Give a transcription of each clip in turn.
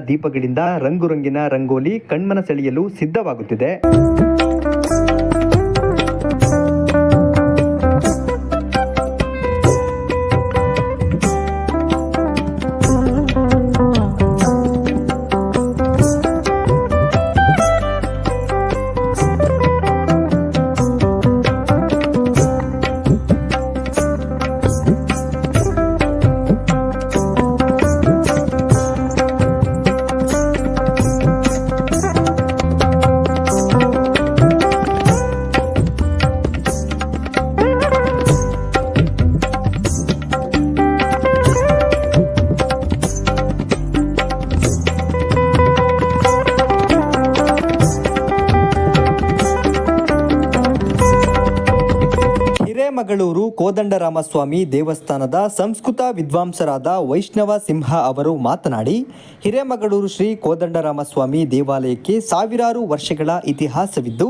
ದೀಪಗಳಿಂದ ರಂಗುರಂಗಿನ ರಂಗೋಲಿ ಕಣ್ಮನ ಸೆಳೆಯಲು ಸಿದ್ಧವಾಗುತ್ತಿದೆ. ಕೋದಂಡರಾಮಸ್ವಾಮಿ ದೇವಸ್ಥಾನದ ಸಂಸ್ಕೃತ ವಿದ್ವಾಂಸರಾದ ವೈಷ್ಣವ ಸಿಂಹ ಅವರು ಮಾತನಾಡಿ, ಹಿರೇಮಗಳೂರು ಶ್ರೀ ಕೋದಂಡರಾಮಸ್ವಾಮಿ ದೇವಾಲಯಕ್ಕೆ ಸಾವಿರಾರು ವರ್ಷಗಳ ಇತಿಹಾಸವಿದ್ದು,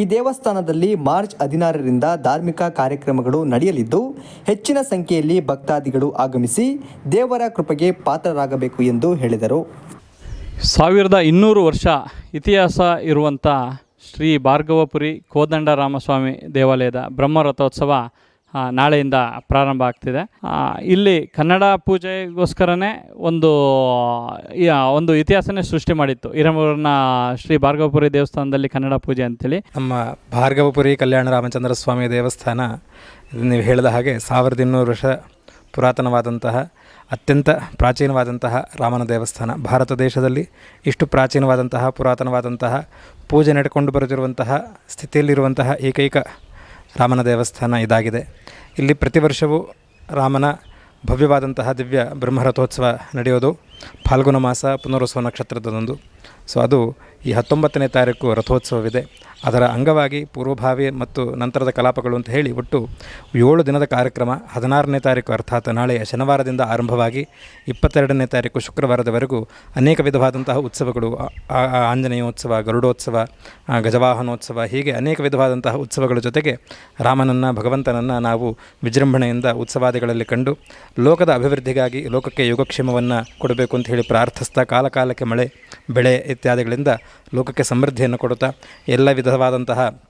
ಈ ದೇವಸ್ಥಾನದಲ್ಲಿ ಮಾರ್ಚ್ ಹದಿನಾರರಿಂದ ಧಾರ್ಮಿಕ ಕಾರ್ಯಕ್ರಮಗಳು ನಡೆಯಲಿದ್ದು, ಹೆಚ್ಚಿನ ಸಂಖ್ಯೆಯಲ್ಲಿ ಭಕ್ತಾದಿಗಳು ಆಗಮಿಸಿ ದೇವರ ಕೃಪೆಗೆ ಪಾತ್ರರಾಗಬೇಕು ಎಂದು ಹೇಳಿದರು. ಸಾವಿರದ ಇನ್ನೂರು ವರ್ಷ ಇತಿಹಾಸ ಇರುವಂಥ ಶ್ರೀ ಭಾರ್ಗವಪುರಿ ಕೋದಂಡರಾಮಸ್ವಾಮಿ ದೇವಾಲಯದ ಬ್ರಹ್ಮರಥೋತ್ಸವ ನಾಳೆಯಿಂದ ಪ್ರಾರಂಭ ಆಗ್ತಿದೆ. ಇಲ್ಲಿ ಕನ್ನಡ ಪೂಜೆಗೋಸ್ಕರನೇ ಒಂದು ಒಂದು ಇತಿಹಾಸನೇ ಸೃಷ್ಟಿ ಮಾಡಿತ್ತು. ಹಿರೇಮೂರಿನ ಶ್ರೀ ಭಾರ್ಗವಪುರಿ ದೇವಸ್ಥಾನದಲ್ಲಿ ಕನ್ನಡ ಪೂಜೆ ಅಂತೇಳಿ. ನಮ್ಮ ಭಾರ್ಗವಪುರಿ ಕಲ್ಯಾಣ ರಾಮಚಂದ್ರ ಸ್ವಾಮಿ ದೇವಸ್ಥಾನ, ನೀವು ಹೇಳಿದ ಹಾಗೆ ಸಾವಿರದ ಇನ್ನೂರು ವರ್ಷ ಪುರಾತನವಾದಂತಹ, ಅತ್ಯಂತ ಪ್ರಾಚೀನವಾದಂತಹ ರಾಮನ ದೇವಸ್ಥಾನ. ಭಾರತ ದೇಶದಲ್ಲಿ ಇಷ್ಟು ಪ್ರಾಚೀನವಾದಂತಹ, ಪುರಾತನವಾದಂತಹ, ಪೂಜೆ ನಡ್ಕೊಂಡು ಬರುತ್ತಿರುವಂತಹ ಸ್ಥಿತಿಯಲ್ಲಿರುವಂತಹ ಏಕೈಕ ರಾಮನ ದೇವಸ್ಥಾನ ಇದಾಗಿದೆ. ಇಲ್ಲಿ ಪ್ರತಿ ವರ್ಷವೂ ರಾಮನ ಭವ್ಯವಾದಂತಹ ದಿವ್ಯ ಬ್ರಹ್ಮರಥೋತ್ಸವ ನಡೆಯೋದು. ಫಾಲ್ಗುಣ ಮಾಸ ಪುನರುತ್ಸವ ನಕ್ಷತ್ರದಂದು ಸೊ ಅದು ಈ ಹತ್ತೊಂಬತ್ತನೇ ತಾರೀಕು ರಥೋತ್ಸವವಿದೆ. ಅದರ ಅಂಗವಾಗಿ ಪೂರ್ವಭಾವಿ ಮತ್ತು ನಂತರದ ಕಲಾಪಗಳು ಅಂತ ಹೇಳಿ ಒಟ್ಟು ಏಳು ದಿನದ ಕಾರ್ಯಕ್ರಮ ಹದಿನಾರನೇ ತಾರೀಕು ಅರ್ಥಾತ್ ನಾಳೆಯ ಶನಿವಾರದಿಂದ ಆರಂಭವಾಗಿ ಇಪ್ಪತ್ತೆರಡನೇ ತಾರೀಕು ಶುಕ್ರವಾರದವರೆಗೂ ಅನೇಕ ವಿಧವಾದಂತಹ ಉತ್ಸವಗಳು ಆಂಜನೇಯೋತ್ಸವ, ಗರುಡೋತ್ಸವ ಗಜವಾಹನೋತ್ಸವ ಹೀಗೆ ಅನೇಕ ವಿಧವಾದಂತಹ ಉತ್ಸವಗಳ ಜೊತೆಗೆ ರಾಮನನ್ನು, ಭಗವಂತನನ್ನು ನಾವು ವಿಜೃಂಭಣೆಯಿಂದ ಉತ್ಸವಾದಿಗಳಲ್ಲಿ ಕಂಡು ಲೋಕದ ಅಭಿವೃದ್ಧಿಗಾಗಿ ಲೋಕಕ್ಕೆ ಯೋಗಕ್ಷೇಮವನ್ನು ಕೊಡಬೇಕು ಅಂತ ಹೇಳಿ ಪ್ರಾರ್ಥಿಸ್ತಾ ಕಾಲ ಕಾಲಕ್ಕೆ ಮಳೆ, ಬೆಳೆ ಇತ್ಯಾದಿಗಳಿಂದ ಲೋಕಕ್ಕೆ ಸಮೃದ್ಧಿಯನ್ನು ಕೊಡುತ್ತಾ ಎಲ್ಲ ವಿಧವಾದಂತಹ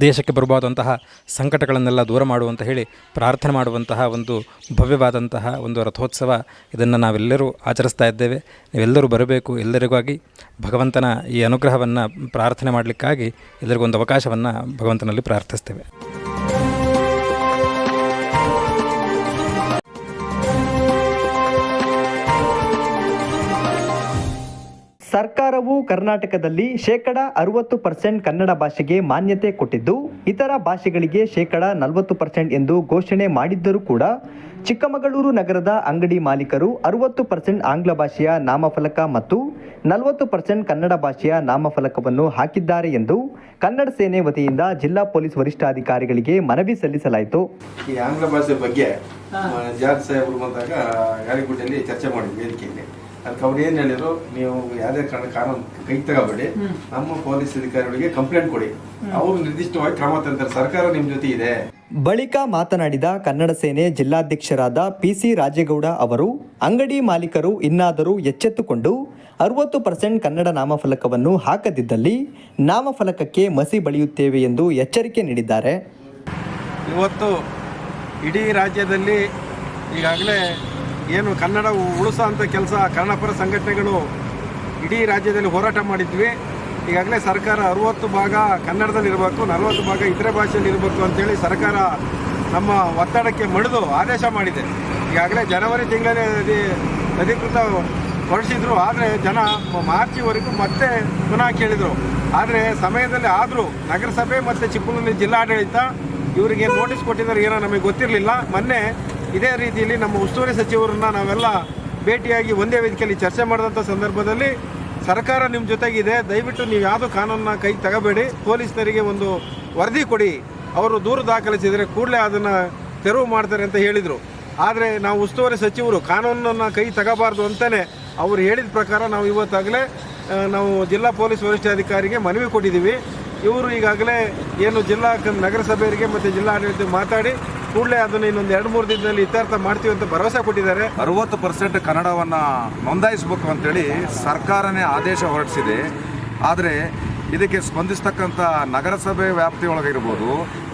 ದೇಶಕ್ಕೆ ಬರಬಹುದಂತಹ ಸಂಕಟಗಳನ್ನೆಲ್ಲ ದೂರ ಮಾಡುವಂತ ಹೇಳಿ ಪ್ರಾರ್ಥನೆ ಮಾಡುವಂತಹ ಒಂದು ಭವ್ಯವಾದಂತಹ ಒಂದು ರಥೋತ್ಸವ ಇದನ್ನು ನಾವೆಲ್ಲರೂ ಆಚರಿಸ್ತಾ ಇದ್ದೇವೆ. ನೀವೆಲ್ಲರೂ ಬರಬೇಕು. ಎಲ್ಲರಿಗಾಗಿ ಭಗವಂತನ ಈ ಅನುಗ್ರಹವನ್ನು ಪ್ರಾರ್ಥನೆ ಮಾಡಲಿಕ್ಕಾಗಿ ಎಲ್ಲರಿಗೊಂದು ಅವಕಾಶವನ್ನು ಭಗವಂತನಲ್ಲಿ ಪ್ರಾರ್ಥಿಸ್ತೇವೆ. ಸರ್ಕಾರವು ಕರ್ನಾಟಕದಲ್ಲಿ ಶೇಕಡ ಅರವತ್ತು ಪರ್ಸೆಂಟ್ ಕನ್ನಡ ಭಾಷೆಗೆ ಮಾನ್ಯತೆ ಕೊಟ್ಟಿದ್ದು ಇತರ ಭಾಷೆಗಳಿಗೆ ಶೇಕಡ ನಲವತ್ತು ಪರ್ಸೆಂಟ್ ಎಂದು ಘೋಷಣೆ ಮಾಡಿದ್ದರೂ ಕೂಡ ಚಿಕ್ಕಮಗಳೂರು ನಗರದ ಅಂಗಡಿ ಮಾಲೀಕರು ಅರವತ್ತು ಪರ್ಸೆಂಟ್ ಆಂಗ್ಲ ಭಾಷೆಯ ನಾಮಫಲಕ ಮತ್ತು ನಲವತ್ತು ಪರ್ಸೆಂಟ್ ಕನ್ನಡ ಭಾಷೆಯ ನಾಮಫಲಕವನ್ನು ಹಾಕಿದ್ದಾರೆ ಎಂದು ಕನ್ನಡ ಸೇನೆ ವತಿಯಿಂದ ಜಿಲ್ಲಾ ಪೊಲೀಸ್ ವರಿಷ್ಠಾಧಿಕಾರಿಗಳಿಗೆ ಮನವಿ ಸಲ್ಲಿಸಲಾಯಿತು. ಈ ಆಂಗ್ಲ ಭಾಷೆ ಬಗ್ಗೆ ಜಾರ್ಜ್ ಸಾಹೇಬರು ಬಂದಾಗ ಚರ್ಚೆ ಮಾಡಿದ್ವಿ ವೇದಿಕೆಯಲ್ಲಿ. ಅದಕ್ಕೆ ಅವ್ರು ಏನು ಹೇಳಿದ್ರು ನೀವು ಯಾವುದೇ ಕಾರಣ ಕಾನೂನು ಕೈ ತಗೋಬೇಡಿ. ನಮ್ಮ ಪೊಲೀಸ್ ಅಧಿಕಾರಿಗಳಿಗೆ ಕಂಪ್ಲೇಂಟ್ ಕೊಡಿ. ಅವರು ನಿರ್ದಿಷ್ಟವಾಗಿ ಕ್ರಮ ತಂತಾರೆ ಸರ್ಕಾರ ನಿಮ್ಮ ಜೊತೆ ಇದೆ. ಬಳಿಕ ಮಾತನಾಡಿದ ಕನ್ನಡ ಸೇನೆ ಜಿಲ್ಲಾಧ್ಯಕ್ಷರಾದ ಪಿಸಿ ರಾಜೇಗೌಡ ಅವರು ಅಂಗಡಿ ಮಾಲೀಕರು ಇನ್ನಾದರೂ ಎಚ್ಚೆತ್ತುಕೊಂಡು ಅರವತ್ತು ಪರ್ಸೆಂಟ್ ಕನ್ನಡ ನಾಮಫಲಕವನ್ನು ಹಾಕದಿದ್ದಲ್ಲಿ ನಾಮಫಲಕಕ್ಕೆ ಮಸಿ ಬಳಿಯುತ್ತೇವೆ ಎಂದು ಎಚ್ಚರಿಕೆ ನೀಡಿದ್ದಾರೆ. ಇವತ್ತು ಇಡೀ ರಾಜ್ಯದಲ್ಲಿ ಈಗಾಗಲೇ ಏನು ಕನ್ನಡ ಉಳಿಸೋ ಅಂಥ ಕೆಲಸ ಕನ್ನಡಪರ ಸಂಘಟನೆಗಳು ಇಡೀ ರಾಜ್ಯದಲ್ಲಿ ಹೋರಾಟ ಮಾಡಿದ್ವಿ. ಈಗಾಗಲೇ ಸರ್ಕಾರ ಅರುವತ್ತು ಭಾಗ ಕನ್ನಡದಲ್ಲಿ ಇರಬೇಕು, ನಲವತ್ತು ಭಾಗ ಇತರೆ ಭಾಷೆಯಲ್ಲಿ ಇರಬೇಕು ಅಂತೇಳಿ ಸರ್ಕಾರ ನಮ್ಮ ಒತ್ತಡಕ್ಕೆ ಮಣಿದು ಆದೇಶ ಮಾಡಿದೆ. ಈಗಾಗಲೇ ಜನವರಿ ತಿಂಗಳಲ್ಲಿ ಅಧಿ- ಅಧಿಕೃತ ಹೊರಡಿಸಿದ್ರು, ಆದರೆ ಜನ ಮಾರ್ಚಿವರೆಗೂ ಮತ್ತೆ ಪುನಃ ಕೇಳಿದರು. ಆದರೆ ಸಮಯದಲ್ಲಿ ಆದರೂ ನಗರಸಭೆ ಮತ್ತು ಚಿಕ್ಕಮಗಳೂರು ಜಿಲ್ಲಾಡಳಿತ ಇವರಿಗೆ ನೋಟಿಸ್ ಕೊಟ್ಟಿದ್ದಾರೆ ಏನೋ ನಮಗೆ ಗೊತ್ತಿರಲಿಲ್ಲ. ಮೊನ್ನೆ ಇದೇ ರೀತಿಯಲ್ಲಿ ನಮ್ಮ ಉಸ್ತುವಾರಿ ಸಚಿವರನ್ನ ನಾವೆಲ್ಲ ಭೇಟಿಯಾಗಿ ಒಂದೇ ವೇದಿಕೆಯಲ್ಲಿ ಚರ್ಚೆ ಮಾಡಿದಂಥ ಸಂದರ್ಭದಲ್ಲಿ ಸರ್ಕಾರ ನಿಮ್ಮ ಜೊತೆಗಿದೆ. ದಯವಿಟ್ಟು ನೀವು ಯಾವುದು ಕಾನೂನನ್ನ ಕೈ ತಗೋಬೇಡಿ. ಪೊಲೀಸರಿಗೆ ಒಂದು ವರದಿ ಕೊಡಿ. ಅವರು ದೂರು ದಾಖಲಿಸಿದರೆ ಕೂಡಲೇ ಅದನ್ನು ತೆರವು ಮಾಡ್ತಾರೆ ಅಂತ ಹೇಳಿದರು. ಆದರೆ ನಾವು ಉಸ್ತುವಾರಿ ಸಚಿವರು ಕಾನೂನನ್ನು ಕೈ ತಗಬಾರ್ದು ಅಂತಲೇ ಅವರು ಹೇಳಿದ ಪ್ರಕಾರ ನಾವು ಇವತ್ತಾಗಲೇ ನಾವು ಜಿಲ್ಲಾ ಪೊಲೀಸ್ ವರಿಷ್ಠಾಧಿಕಾರಿಗೆ ಮನವಿ ಕೊಟ್ಟಿದ್ದೀವಿ. ಇವರು ಈಗಾಗಲೇ ಏನು ಜಿಲ್ಲಾ ನಗರಸಭೆಯರಿಗೆ ಮತ್ತು ಜಿಲ್ಲಾಡಳಿತ ಮಾತಾಡಿ ಕೂಡಲೇ ಅದನ್ನು ಇನ್ನೊಂದು ಎರಡು ಮೂರು ದಿನದಲ್ಲಿ ಇತ್ಯರ್ಥ ಮಾಡ್ತೀವಿ ಅಂತ ಭರವಸೆ ಕೊಟ್ಟಿದ್ದಾರೆ. ಅರವತ್ತು ಪರ್ಸೆಂಟ್ ಕನ್ನಡವನ್ನು ನೋಂದಾಯಿಸಬೇಕು ಅಂತೇಳಿ ಸರ್ಕಾರನೇ ಆದೇಶ ಹೊರಡಿಸಿದೆ. ಆದರೆ ಇದಕ್ಕೆ ಸ್ಪಂದಿಸ್ತಕ್ಕಂಥ ನಗರಸಭೆ ವ್ಯಾಪ್ತಿಯೊಳಗಿರ್ಬೋದು,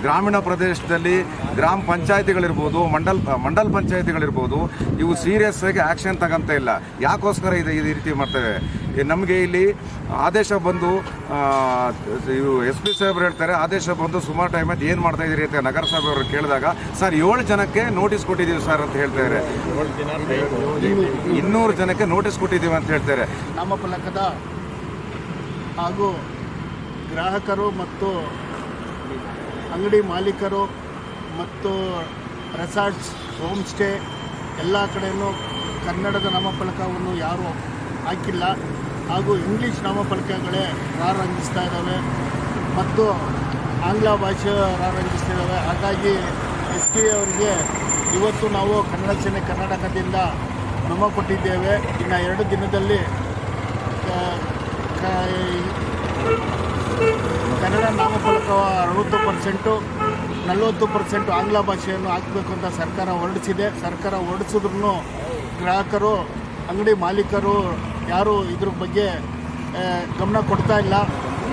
ಗ್ರಾಮೀಣ ಪ್ರದೇಶದಲ್ಲಿ ಗ್ರಾಮ ಪಂಚಾಯತಿಗಳಿರ್ಬೋದು, ಮಂಡಲ್ ಮಂಡಲ್ ಪಂಚಾಯತಿಗಳಿರ್ಬೋದು, ಇವು ಸೀರಿಯಸ್ ಆಗಿ ಆ್ಯಕ್ಷನ್ ತಗೊಂತ ಇಲ್ಲ. ಯಾಕೋಸ್ಕರ ಇದು ಈ ರೀತಿ ಮಾಡ್ತೇವೆ? ನಮಗೆ ಇಲ್ಲಿ ಆದೇಶ ಬಂದು ಇವು ಎಸ್ ಪಿ ಸಾಹೇಬ್ರು ಹೇಳ್ತಾರೆ, ಆದೇಶ ಬಂದು ಸುಮಾರು ಟೈಮ್ ಏನು ಮಾಡ್ತಾ ಇದ್ದೀರಿ ಅಂತ ನಗರಸಭೆ ಅವರು ಕೇಳಿದಾಗ, ಸರ್, ಏಳು ಜನಕ್ಕೆ ನೋಟಿಸ್ ಕೊಟ್ಟಿದ್ದೀವಿ ಸರ್ ಅಂತ ಹೇಳ್ತಾರೆ ಇನ್ನೂರು ಜನಕ್ಕೆ ನೋಟಿಸ್ ಕೊಟ್ಟಿದ್ದೀವಿ ಅಂತ ಹೇಳ್ತಾರೆ ನಾಮಫಲಕದ ಹಾಗೂ ಗ್ರಾಹಕರು ಮತ್ತು ಅಂಗಡಿ ಮಾಲೀಕರು ಮತ್ತು ರೆಸಾರ್ಟ್ಸ್, ಹೋಮ್ ಸ್ಟೇ ಎಲ್ಲ ಕಡೆಯೂ ಕನ್ನಡದ ನಾಮಫಲಕವನ್ನು ಯಾರೂ ಹಾಕಿಲ್ಲ. ಹಾಗೂ ಇಂಗ್ಲೀಷ್ ನಾಮಫಲಕಗಳೇ ಪ್ರಾರಂಭಿಸ್ತಾ ಇದ್ದಾವೆ. ಮತ್ತು ಆಂಗ್ಲ ಭಾಷೆ ರಾರಂಜಿಸ್ತಾ ಇದ್ದಾವೆ. ಹಾಗಾಗಿ ಎಸ್ ಪಿ ಅವರಿಗೆ ಇವತ್ತು ನಾವು ಕನ್ನಡ ಸೇನೆ ಕರ್ನಾಟಕದಿಂದ ನಮ ಕೊಟ್ಟಿದ್ದೇವೆ. ಇನ್ನು ಎರಡು ದಿನದಲ್ಲಿ ಕನ್ನಡ ನಾಮಫಲಕ ಅರವತ್ತು ಪರ್ಸೆಂಟು, ನಲವತ್ತು ಪರ್ಸೆಂಟು ಆಂಗ್ಲ ಭಾಷೆಯನ್ನು ಹಾಕಬೇಕು ಅಂತ ಸರ್ಕಾರ ಹೊರಡಿಸಿದೆ. ಸರ್ಕಾರ ಹೊರಡಿಸಿದ್ರು ಗ್ರಾಹಕರು, ಅಂಗಡಿ ಮಾಲೀಕರು ಯಾರು ಇದ್ರ ಬಗ್ಗೆ ಗಮನ ಕೊಡ್ತಾ ಇಲ್ಲ.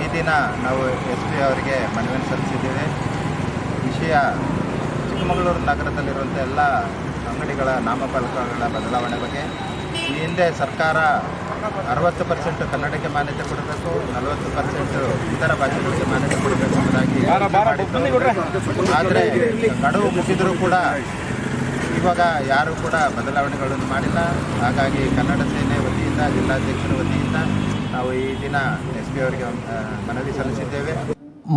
ಈ ದಿನ ನಾವು ಎಸ್ ಪಿ ಅವರಿಗೆ ಮನವಿಯನ್ನು ಸಲ್ಲಿಸಿದ್ದೇವೆ. ವಿಷಯ ಚಿಕ್ಕಮಗಳೂರು ನಗರದಲ್ಲಿರುವಂಥ ಎಲ್ಲ ಅಂಗಡಿಗಳ ನಾಮಫಲಕಗಳ ಬದಲಾವಣೆ ಬಗ್ಗೆ. ಈ ಹಿಂದೆ ಸರ್ಕಾರ ಅರವತ್ತು ಪರ್ಸೆಂಟ್ ಕನ್ನಡಕ್ಕೆ ಮಾನ್ಯತೆ ಕೊಡಬೇಕು ನಲವತ್ತು ಪರ್ಸೆಂಟ್ ಇತರ ಭಾಷೆಗಳಿಗೆ ಮಾನ್ಯತೆ ಕೊಡಬೇಕು ಎಂಬುದಾಗಿ ಆದರೆ ಗಡುವು ಮುಗಿದರೂ ಕೂಡ ಇವಾಗ ಯಾರೂ ಕೂಡ ಬದಲಾವಣೆಗಳನ್ನು ಮಾಡಿಲ್ಲ. ಹಾಗಾಗಿ ಕನ್ನಡ ಸೇನೆ ವತಿಯಿಂದ ಜಿಲ್ಲಾಧ್ಯಕ್ಷರ ವತಿಯಿಂದ ನಾವು ಈ ದಿನ ಎಸ್ ಪಿ ಅವರಿಗೆ ಮನವಿ ಸಲ್ಲಿಸಿದ್ದೇವೆ.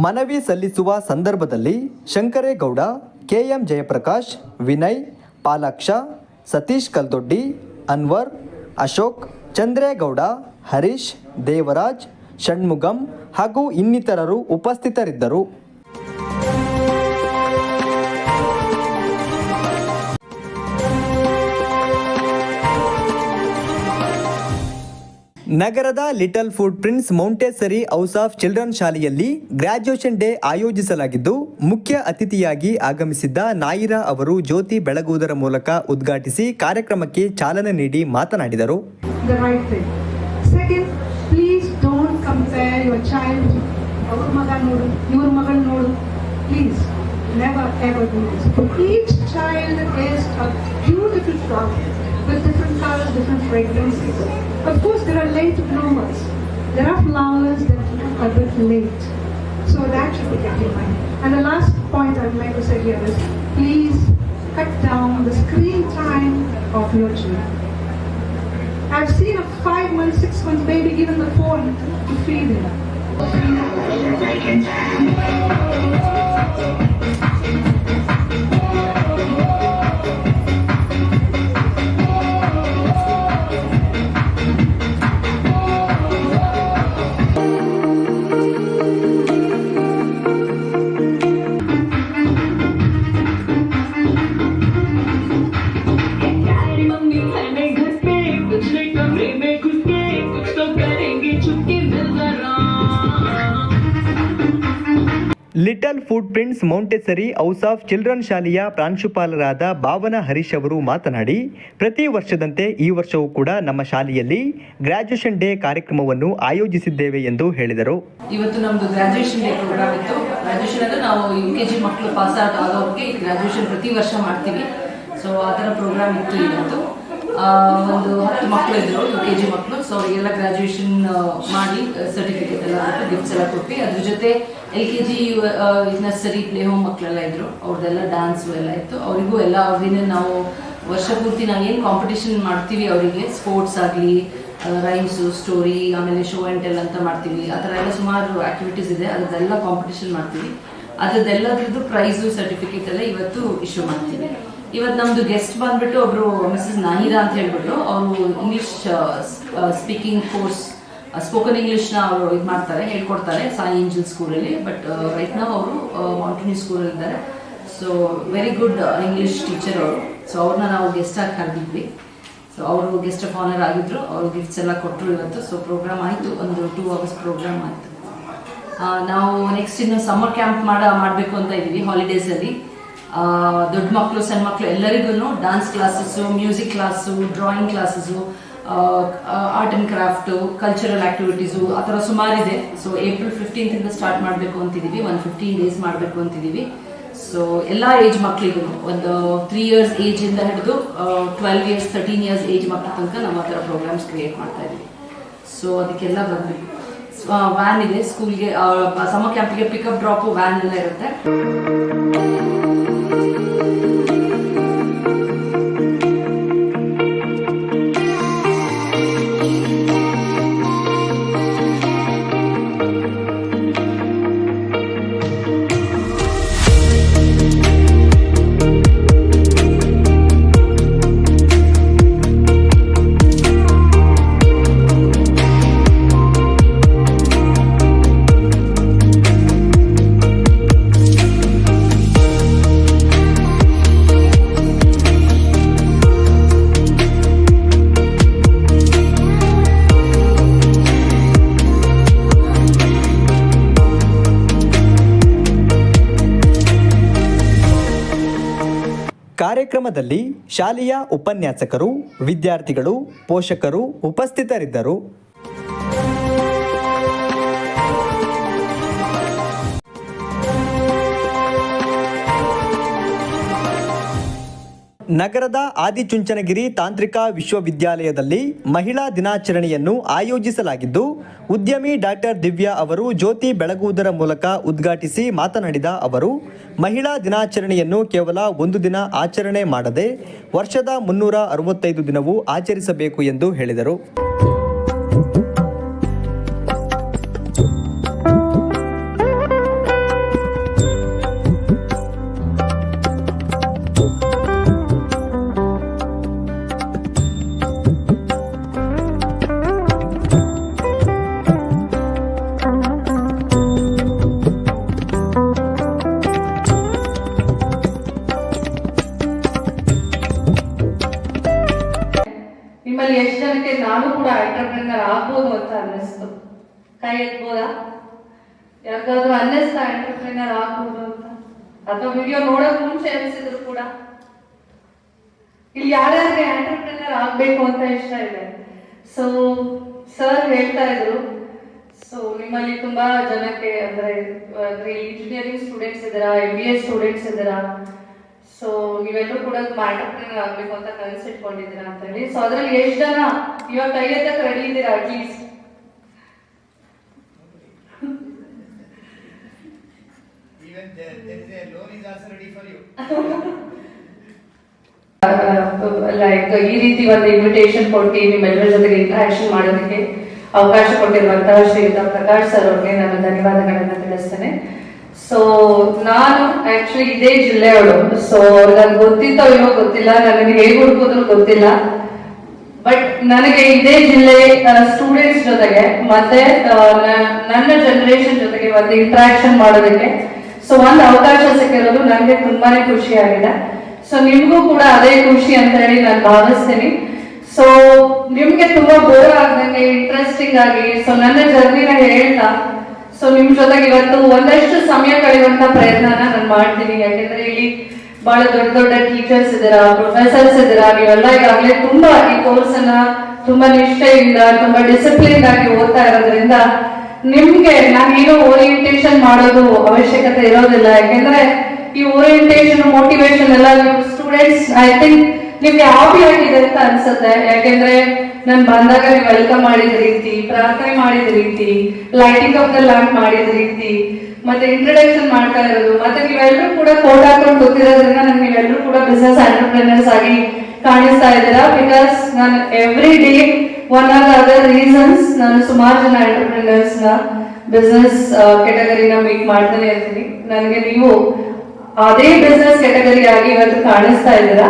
ಮನವಿ ಸಲ್ಲಿಸುವ ಸಂದರ್ಭದಲ್ಲಿ ಶಂಕರೇಗೌಡ ಕೆಎಂ ಜಯಪ್ರಕಾಶ್ ವಿನಯ್ ಪಾಲಾಕ್ಷ ಸತೀಶ್ ಕಲ್ದೊಡ್ಡಿ ಅನ್ವರ್ ಅಶೋಕ್ ಚಂದ್ರೇಗೌಡ, ಹರೀಶ್, ದೇವರಾಜ್, ಷಣ್ಮುಗಂ ಹಾಗೂ ಇನ್ನಿತರರು ಉಪಸ್ಥಿತರಿದ್ದರು. ನಗರದ little food prince Montessori house of children ಶಾಲೆಯಲ್ಲಿ ಗ್ರಾಜ್ಯುಯೇಷನ್ ಡೇ ಆಯೋಜಿಸಲಾಗಿದ್ದು, ಮುಖ್ಯ ಅತಿಥಿಯಾಗಿ ಆಗಮಿಸಿದ್ದ ನಾಯಿರಾ ಅವರು ಜ್ಯೋತಿ ಬೆಳಗುವುದರ ಮೂಲಕ ಉದ್ಘಾಟಿಸಿ ಕಾರ್ಯಕ್ರಮಕ್ಕೆ ಚಾಲನೆ ನೀಡಿ ಮಾತನಾಡಿದರು. the right thing. Second, please don't compare your child ಅವ್ರ ಮಗ ನೋಡು ಇವ್ರ ಮಗಳು ನೋಡು please never ever do this. Each child is a beautiful flower with different colors, different fragrances. Of course, there are late bloomers. There are flowers that bloom a bit late. So that should be kept in mind. And the last point I'd like to say here is, please cut down the screen time of your children. I've seen a five month, six month baby given the phone to feed him. Montessori house of children ಶಾಲೆಯ ಪ್ರಾಂಶುಪಾಲರಾದ ಭಾವನಾ ಹರೀಶ್ ಅವರು ಮಾತನಾಡಿ, ಪ್ರತಿ ವರ್ಷದಂತೆ ಈ ವರ್ಷವೂ ಕೂಡ ನಮ್ಮ ಶಾಲೆಯಲ್ಲಿ ಗ್ರಾಜ್ಯುಯೇಷನ್ ಡೇ ಕಾರ್ಯಕ್ರಮವನ್ನು ಆಯೋಜಿಸಿದ್ದೇವೆ ಎಂದು ಹೇಳಿದರು. ಇವತ್ತು ನಮ್ಮದು ಗ್ರಾಜುಯೇಷನ್ ಡೇ ಪ್ರೋಗ್ರಾಮ್ ಇತ್ತು. ಗ್ರಾಜುಯೇಷನ್ ಅಂದ್ರೆ ನಾವು ಯು ಕೆ ಜಿ ಮಕ್ಕಳು ಪಾಸ್ ಔಟ್ ಆಗೋರಿಗೆ ಗ್ರಾಜುಯೇಷನ್ ಪ್ರತಿ ವರ್ಷ ಮಾಡ್ತೀವಿ. ಸೊ ಆ ಥರ ಪ್ರೋಗ್ರಾಮ್ ಇತ್ತು ಇವತ್ತು ಒಂದು ಹತ್ತು ಮಕ್ಕಳು ಇದ್ರು ಯು ಕೆ ಜಿ ಮಕ್ಕಳು ಸೊ ಅವರಿಗೆಲ್ಲ ಗ್ರಾಜುಯೇಷನ್ ಮಾಡಿ ಸರ್ಟಿಫಿಕೇಟ್ ಎಲ್ಲ ಗಿಫ್ಟ್ಸ್ ಎಲ್ಲ ಕೊಟ್ಟು. ಅದ್ರ ಜೊತೆ L K G nursery play home ಮಕ್ಕಳೆಲ್ಲ ಇದ್ರು. ಅವ್ರದ್ದೆಲ್ಲ ಡ್ಯಾನ್ಸು ಎಲ್ಲ ಇತ್ತು. ಅವರಿಗೂ ಎಲ್ಲ ಅವ್ರಿನ ನಾವು ವರ್ಷ ಪೂರ್ತಿ ನಾವು ಏನು ಕಾಂಪಿಟೇಷನ್ ಮಾಡ್ತೀವಿ ಅವರಿಗೆ ಸ್ಪೋರ್ಟ್ಸ್ ಆಗಲಿ ರೈಮ್ಸು ಸ್ಟೋರಿ ಆಮೇಲೆ ಶೋ ಆ್ಯಂಡ್ ಟೆಲ್ ಅಂತ ಮಾಡ್ತೀವಿ. ಆ ಥರ ಎಲ್ಲ ಸುಮಾರು ಆಕ್ಟಿವಿಟೀಸ್ ಇದೆ. ಅದರದ್ದೆಲ್ಲ ಕಾಂಪಿಟೇಷನ್ ಮಾಡ್ತೀವಿ. ಅದರದ್ದೆಲ್ಲದ್ರದ್ದು ಪ್ರೈಸು ಸರ್ಟಿಫಿಕೇಟ್ ಎಲ್ಲ ಇವತ್ತು ಇಶ್ಯೂ ಮಾಡ್ತೀವಿ. ಇವತ್ತು ನಮ್ದು ಗೆಸ್ಟ್ ಬಂದ್ಬಿಟ್ಟು ಒಬ್ರು ಮಿಸಸ್ ನಾಹಿರಾ ಅಂತ ಹೇಳ್ಬಿಟ್ಟು ಅವರು ಇಂಗ್ಲಿಷ್ ಸ್ಪೀಕಿಂಗ್ ಕೋರ್ಸ್ ಸ್ಪೋಕನ್ ಇಂಗ್ಲಿಷ್ನ ಅವರು ಇದು ಮಾಡ್ತಾರೆ, ಹೇಳ್ಕೊಡ್ತಾರೆ ಸಾಯಿ ಏಂಜಲ್ ಸ್ಕೂಲಲ್ಲಿ ಬಟ್ ರೈಟ್ ನಾವು ಅವರು ಮಾಂಟಿನಿ ಸ್ಕೂಲಲ್ಲಿ ಇದ್ದಾರೆ. So very good English teacher ಅವರು. ಸೊ ಅವ್ರನ್ನ ನಾವು ಗೆಸ್ಟ್ ಆಗಿ ಕರೆದಿದ್ವಿ. ಸೊ ಅವರು ಗೆಸ್ಟ್ ಆಫ್ ಆನರ್ ಆಗಿದ್ರು. ಅವರು ಗಿಫ್ಟ್ಸ್ ಎಲ್ಲ ಕೊಟ್ಟರು ಇವತ್ತು. ಸೊ ಪ್ರೋಗ್ರಾಮ್ ಆಯಿತು. ಒಂದು ಟೂ ಅವರ್ಸ್ ಪ್ರೋಗ್ರಾಮ್ ಆಯಿತು. ನಾವು ನೆಕ್ಸ್ಟ್ ಇನ್ನು ಸಮ್ಮರ್ ಕ್ಯಾಂಪ್ ಮಾಡ, ಮಾಡಬೇಕು ಅಂತ ಇದ್ದೀವಿ ಹಾಲಿಡೇಸಲ್ಲಿ ದೊಡ್ಡ ಮಕ್ಕಳು ಸಣ್ಣ ಮಕ್ಕಳು ಎಲ್ಲರಿಗೂ dance classes music class drawing classes art and craft cultural activities ಆ ಥರ ಸುಮಾರಿದೆ. ಸೊ ಏಪ್ರಿಲ್ ಫಿಫ್ಟೀನ್ತಿಂದ ಸ್ಟಾರ್ಟ್ ಮಾಡಬೇಕು ಅಂತಿದ್ದೀವಿ ಒಂದು ಫಿಫ್ಟೀನ್ ಡೇಸ್ ಮಾಡಬೇಕು ಅಂತಿದ್ದೀವಿ ಸೊ ಎಲ್ಲ ಏಜ್ ಮಕ್ಕಳಿಗೂ ಒಂದು ತ್ರೀ ಇಯರ್ಸ್ ಏಜಿಂದ ಹಿಡಿದು twelve years thirteen years age ಮಕ್ಕಳ ತನಕ ನಾವು ಆ ಥರ ಪ್ರೋಗ್ರಾಮ್ಸ್ ಕ್ರಿಯೇಟ್ ಮಾಡ್ತಾ ಇದ್ದೀವಿ ಸೊ ಅದಕ್ಕೆಲ್ಲ ಬರಬೇಕು ವ್ಯಾನ್ ಇದೆ ಸ್ಕೂಲ್ಗೆ ಸಮ ಕ್ಯಾಂಪಿಗೆ ಪಿಕಪ್ ಡ್ರಾಪು ವ್ಯಾನ್ ಎಲ್ಲ ಇರುತ್ತೆ ಕಾರ್ಯಕ್ರಮದಲ್ಲಿ ಶಾಲೆಯ ಉಪನ್ಯಾಸಕರು ವಿದ್ಯಾರ್ಥಿಗಳು ಪೋಷಕರು ಉಪಸ್ಥಿತರಿದ್ದರು. ನಗರದ ಆದಿಚುಂಚನಗಿರಿ ತಾಂತ್ರಿಕ ವಿಶ್ವವಿದ್ಯಾಲಯದಲ್ಲಿ ಮಹಿಳಾ ದಿನಾಚರಣೆಯನ್ನು ಆಯೋಜಿಸಲಾಗಿದ್ದು, ಉದ್ಯಮಿ ಡಾಕ್ಟರ್ ದಿವ್ಯಾ ಅವರು ಜ್ಯೋತಿ ಬೆಳಗುವುದರ ಮೂಲಕ ಉದ್ಘಾಟಿಸಿ ಮಾತನಾಡಿದ ಅವರು, ಮಹಿಳಾ ದಿನಾಚರಣೆಯನ್ನು ಕೇವಲ ಒಂದು ದಿನ ಆಚರಣೆ ಮಾಡದೆ ವರ್ಷದ ಮುನ್ನೂರ ಅರವತ್ತೈದು ದಿನವೂ ಆಚರಿಸಬೇಕು ಎಂದು ಹೇಳಿದರು. ಆಗ್ಬೇಕು ಅಂತ ಇಷ್ಟ ಇದೆ. ಸೊ ಸರ್ ಹೇಳ್ತಾ ಇದ್ರು. ಸೊ ನಿಮ್ಮಲ್ಲಿ ತುಂಬಾ ಜನಕ್ಕೆ ಅಂದ್ರೆ ಇಂಜಿನಿಯರಿಂಗ್ ಸ್ಟೂಡೆಂಟ್ಸ್ ಇದ್ದೀರಾ ಎಂ ಬಿ ಎ ಸ್ಟೂಡೆಂಟ್ಸ್ ಇದ್ದೀರಾ? ಸೊ ನೀವೆಲ್ಲರೂ ಕೂಡ ತುಂಬಾ ಎಂಟರ್ಪ್ರಿನರ್ ಆಗ್ಬೇಕು ಅಂತ ಕನಸಿಟ್ಕೊಂಡಿದ್ದೀರಾ ಅಂತ ಹೇಳಿ. ಸೊ ಅದ್ರಲ್ಲಿ ಎಷ್ಟು ಜನ ಇವಾಗ ಕೈ ಎತ್ತಕ್ಕೆ ರೆಡಿ ಇದ್ದೀರಾ ಅಟ್ಲೀಸ್ಟ್ ಲೈಕ್ ಈ ರೀತಿ ಒಂದು ಇನ್ವಿಟೇಷನ್ ಕೊಟ್ಟು ನಿಮ್ಮೆಲ್ಲರ ಜೊತೆಗೆ ಇಂಟ್ರಾಕ್ಷನ್ ಮಾಡೋದಕ್ಕೆ ಅವಕಾಶ ಕೊಟ್ಟಿರುವಂತಹ ಶ್ರೀಯುತ ಪ್ರಕಾಶ್ ಸರ್ ಅವ್ರಿಗೆ ನಾನು ಧನ್ಯವಾದಗಳನ್ನ ತಿಳಿಸ್ತೇನೆ. ಸೊ ನಾನು ಆಕ್ಚುಲಿ ಇದೇ ಜಿಲ್ಲೆಯವಳು ಸೊ ನನಗೆ ಗೊತ್ತಿತ್ತೋ ಗೊತ್ತಿಲ್ಲ ನನಗೆ ಹೇಗೆ ಹುಡುಕಿದ್ರು ಗೊತ್ತಿಲ್ಲ. ಬಟ್ ನನಗೆ ಇದೇ ಜಿಲ್ಲೆ ಸ್ಟೂಡೆಂಟ್ಸ್ ಜೊತೆಗೆ ಮತ್ತೆ ನನ್ನ ಜನರೇಷನ್ ಜೊತೆಗೆ ಒಂದು ಇಂಟ್ರಾಕ್ಷನ್ ಮಾಡೋದಕ್ಕೆ ಸೊ ಒಂದು ಅವಕಾಶ ಸಿಕ್ಕಿರೋದು ನನಗೆ ತುಂಬಾನೇ ಖುಷಿ ಆಗಿದೆ ಸೊ ನಿಮಗೂ ಕೂಡ ಅದೇ ಖುಷಿ ಅಂತ ಹೇಳಿ ನಾನು ಭಾವಿಸ್ತೀನಿ. ಸೊ ನಿಮ್ಗೆ ತುಂಬಾ ಬೋರ್ ಆಗ್ದಂಗೆ ಇಂಟ್ರೆಸ್ಟಿಂಗ್ ಆಗಿ ಸೊ ನನ್ನ ಜರ್ನಿನ ಹೇಳ್ತಾ ಸೊ ನಿಮ್ ಜೊತೆಗೆ ಇವತ್ತು ಒಂದಷ್ಟು ಸಮಯ ಕಳೆಯುವಂತ ಪ್ರಯತ್ನನ ನಾನು ಮಾಡ್ತೀನಿ. ಯಾಕೆಂದ್ರೆ ಇಲ್ಲಿ ಬಹಳ ದೊಡ್ಡ ದೊಡ್ಡ ಟೀಚರ್ಸ್ ಇದ್ದೀರಾ ಪ್ರೊಫೆಸರ್ಸ್ ಇದ್ದೀರಾ, ನೀವೆಲ್ಲ ಈಗಾಗಲೇ ತುಂಬಾ ಈ ಕೋರ್ಸ್ ಅನ್ನ ತುಂಬಾ ನಿಷ್ಠೆಯಿಂದ, ತುಂಬಾ ಡಿಸಿಪ್ಲಿನ್ ಆಗಿ ಓದ್ತಾ ಇರೋದ್ರಿಂದ ನಿಮ್ಗೆ ನಾನೇನು ಓರಿಯೆಂಟೇಶನ್ ಮಾಡೋದು ಅವಶ್ಯಕತೆ ಇರೋದಿಲ್ಲ. ಯಾಕೆಂದ್ರೆ ಈ ಓರಿಯಂಟೇಷನ್ ಮೋಟಿವೇಶನ್ ಎಲ್ಲ ಸ್ಟೂಡೆಂಟ್ಸ್ ಐ ಥಿಂಕ್ ನಿಮ್ಗೆ ಹಾಬಿ ಆಗಿದೆ ಅಂತ ಅನ್ಸುತ್ತೆ. ಯಾಕೆಂದ್ರೆ ನಾನು ಬಂದಾಗ ನೀವು ವೆಲ್ಕಮ್ ಮಾಡಿದ ರೀತಿ, ಪ್ರಾರ್ಥನೆ ಮಾಡಿದ ರೀತಿ ಲೈಟಿಂಗ್ ಆಫ್ ದ ಲ್ಯಾಂಪ್ ಮಾಡಿದ ರೀತಿ, ಮತ್ತೆ ಇಂಟ್ರಡಕ್ಷನ್ ಮಾಡ್ತಾ ಇರೋದು, ಮತ್ತೆ ನೀವೆಲ್ಲರೂ ಕೂಡ ಕೋಟ್ ಹಾಕೊಂಡು ಗೊತ್ತಿರೋದ್ರಿಂದ ನನ್ಗೆ ನೀವೆಲ್ಲರೂ ಕೂಡ ಬಿಸ್ನೆಸ್ ಆಂಟರ್ಪ್ರಿನರ್ಸ್ ಆಗಿ ಕಾಣಿಸ್ತಾ ಇದ್ದೀರಾ? ಬಿಕಾಸ್ ನಾನು every day one or other reasons ನಾನು ಸುಮಾರು ಜನ ಎಂಟರ್ಪ್ರಿನರ್ಸ್ನ ಬಿಸ್ನೆಸ್ ಕೆಟಗರಿನ ಮೀಟ್ ಮಾಡ್ತಾನೆ ಇರ್ತೀನಿ. ನನಗೆ ನೀವು ಅದೇ ಬಿಸ್ನೆಸ್ ಕ್ಯಾಟಗರಿ ಇವತ್ತು ಕಾಣಿಸ್ತಾ ಇದ್ದೀರಾ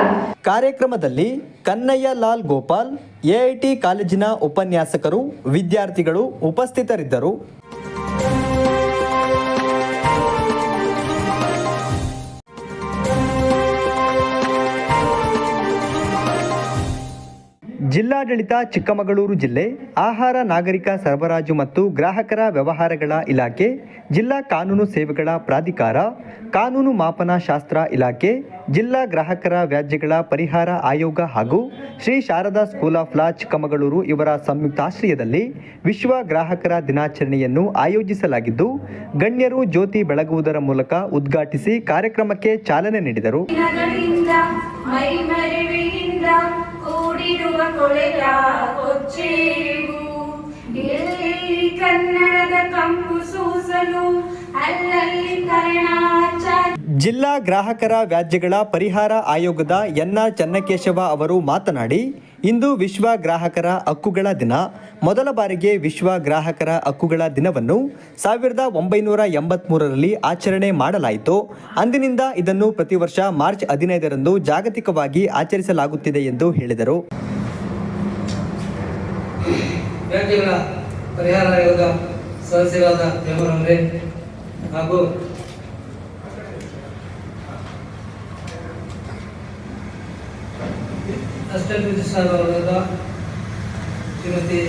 ಕಾರ್ಯಕ್ರಮದಲ್ಲಿ ಕನ್ನಯ್ಯ ಲಾಲ್ ಗೋಪಾಲ್ ಎಐಟಿ ಕಾಲೇಜಿನ ಉಪನ್ಯಾಸಕರು, ವಿದ್ಯಾರ್ಥಿಗಳು ಉಪಸ್ಥಿತರಿದ್ದರು. ಜಿಲ್ಲಾಡಳಿತ ಚಿಕ್ಕಮಗಳೂರು ಜಿಲ್ಲೆ ಆಹಾರ ನಾಗರಿಕ ಸರಬರಾಜು ಮತ್ತು ಗ್ರಾಹಕರ ವ್ಯವಹಾರಗಳ ಇಲಾಖೆ, ಜಿಲ್ಲಾ ಕಾನೂನು ಸೇವೆಗಳ ಪ್ರಾಧಿಕಾರ, ಕಾನೂನು ಮಾಪನ ಶಾಸ್ತ್ರ ಇಲಾಖೆ, ಜಿಲ್ಲಾ ಗ್ರಾಹಕರ ವ್ಯಾಜ್ಯಗಳ ಪರಿಹಾರ ಆಯೋಗ ಹಾಗೂ Shri Sharada school of law Chikkamagaluru ಇವರ ಸಂಯುಕ್ತಾಶ್ರಯದಲ್ಲಿ ವಿಶ್ವ ಗ್ರಾಹಕರ ದಿನಾಚರಣೆಯನ್ನು ಆಯೋಜಿಸಲಾಗಿದ್ದು, ಗಣ್ಯರು ಜ್ಯೋತಿ ಬೆಳಗುವುದರ ಮೂಲಕ ಉದ್ಘಾಟಿಸಿ ಕಾರ್ಯಕ್ರಮಕ್ಕೆ ಚಾಲನೆ ನೀಡಿದರು. ಕೂಡಿರುವ ಕೊಳೆಯ ಕೊಚ್ಚೇವು ಎಲ್ಲೆಲ್ಲಿ ಕನ್ನಡದ ಕಂಪು ಸೂಸಲು ಅಲ್ಲಲ್ಲಿ ಜಿಲ್ಲಾ ಗ್ರಾಹಕರ ವ್ಯಾಜ್ಯಗಳ ಪರಿಹಾರ ಆಯೋಗದ ಎನ್ನ ಚನ್ನಕೇಶವ ಅವರು ಮಾತನಾಡಿ ಇಂದು ವಿಶ್ವ ಗ್ರಾಹಕರ ಹಕ್ಕುಗಳ ದಿನ. ಮೊದಲ ಬಾರಿಗೆ ವಿಶ್ವ ಗ್ರಾಹಕರ ಹಕ್ಕುಗಳ ದಿನವನ್ನು ಸಾವಿರದ ಒಂಬೈನೂರ ಎಂಬತ್ಮೂರರಲ್ಲಿ ಆಚರಣೆ ಮಾಡಲಾಯಿತು. ಅಂದಿನಿಂದ ಇದನ್ನು ಪ್ರತಿ ವರ್ಷ ಮಾರ್ಚ್ ಹದಿನೈದರಂದು ಜಾಗತಿಕವಾಗಿ ಆಚರಿಸಲಾಗುತ್ತಿದೆ ಎಂದು ಹೇಳಿದರು. ಹಾಗೂ ಅಸಿಸ್ಟೆಂಟ್ ರಿಜಿಸ್ಟ್ರಾರ್ ಅವರಾದ ಶ್ರೀಮತಿ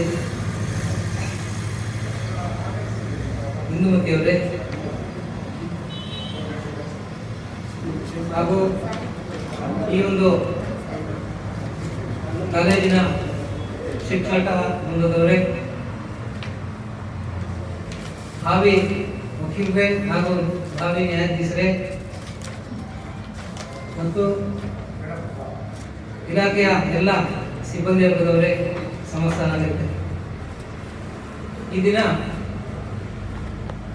ಇಂದುಮತಿ ಅವರೇ. ಹಾಗೂ ಈ ಒಂದು ಕಾಲೇಜಿನ ಶಿಕ್ಷಕ ವೃಂದದವರೇ. ಹಾವಿ ವಕೀಲರೇ ಹಾಗೂ ಹಾವಿ ನ್ಯಾಯಾಧೀಶರೇ. ಮತ್ತು ಇಲಾಖೆಯ ಎಲ್ಲ ಸಿಬ್ಬಂದಿ ವರ್ಗದವರೇ ನಾಗರಿಕರೇ ಈ ದಿನ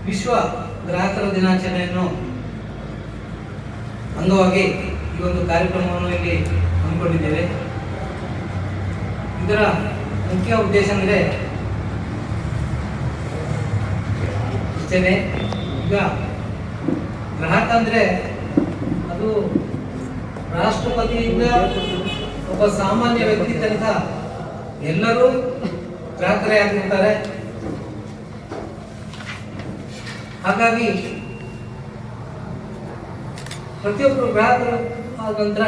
ವಿಶ್ವ ಗ್ರಾಹಕರ ದಿನಾಚರಣೆಯನ್ನು ಅಂಗವಾಗಿ ಈ ಒಂದು ಕಾರ್ಯಕ್ರಮವನ್ನು ಇಲ್ಲಿ ಹಮ್ಮಿಕೊಂಡಿದ್ದೇವೆ. ಇದರ ಮುಖ್ಯ ಉದ್ದೇಶ ಅಂದರೆ ಇಷ್ಟೇ ಈಗ ಗ್ರಾಹಕ ಅಂದರೆ ಅದು ರಾಷ್ಟ್ರಪತಿಯಿಂದ ಒಬ್ಬ ಸಾಮಾನ್ಯ ವ್ಯಕ್ತಿ ತನಕ ಎಲ್ಲರೂ ಗ್ರಾಹಕರೇ ಆಗಿರ್ತಾರೆ ಹಾಗಾಗಿ ಪ್ರತಿಯೊಬ್ಬರು ಗ್ರಾಹಕರು ಆದ ನಂತರ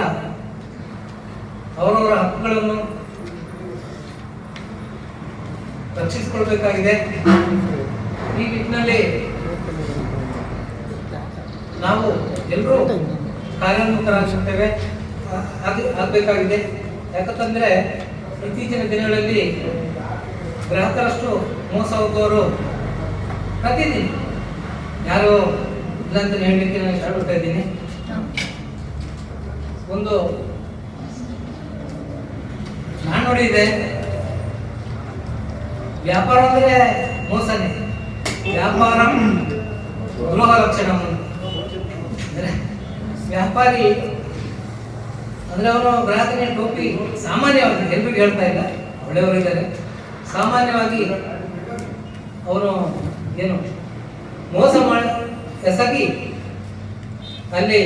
ಅವರವರ ಹಕ್ಕುಗಳನ್ನು ರಕ್ಷಿಸಿಕೊಳ್ಬೇಕಾಗಿದೆ. ಈ ನಿಟ್ಟಿನಲ್ಲಿ ನಾವು ಎಲ್ಲರೂ ಕಾರ್ಯೋನ್ಮುಖರಾಗಿರ್ತೇವೆ. ಆಗಬೇಕಾಗಿದೆ. ಯಾಕಂತಂದ್ರೆ ಇತ್ತೀಚಿನ ದಿನಗಳಲ್ಲಿ ಗ್ರಾಹಕರಷ್ಟು ಮೋಸ ಹೋಗುವವರು ಪ್ರತಿದಿನ. ಯಾರು ಇಲ್ಲ ಅಂತ ಹೇಳಲಿಕ್ಕೆ ನಾನು ಇಷ್ಟಪಡ್ತಾ ಇದ್ದೀನಿ. ಒಂದು ನಾನು ನೋಡಿದೆ ವ್ಯಾಪಾರ ಅಂದ್ರೆ ಮೋಸನೇ. ವ್ಯಾಪಾರ ಗೃಹ ಲಕ್ಷಣ ವ್ಯಾಪಾರಿ ಅಂದ್ರೆ ಅವರ ಪ್ರಾರ್ಥನೆ ಟೋಪಿ ಸಾಮಾನ್ಯವಾಗಿ ಎಲ್ರಿಗೂ ಹೇಳ್ತಾ ಇಲ್ಲ, ಒಳ್ಳೆಯವರು ಇದ್ದಾರೆ. ಸಾಮಾನ್ಯವಾಗಿ ಅವರು ಏನು ಮೋಸ ಮಾಡಿ ಎಸಗಿ ಅಲ್ಲಿ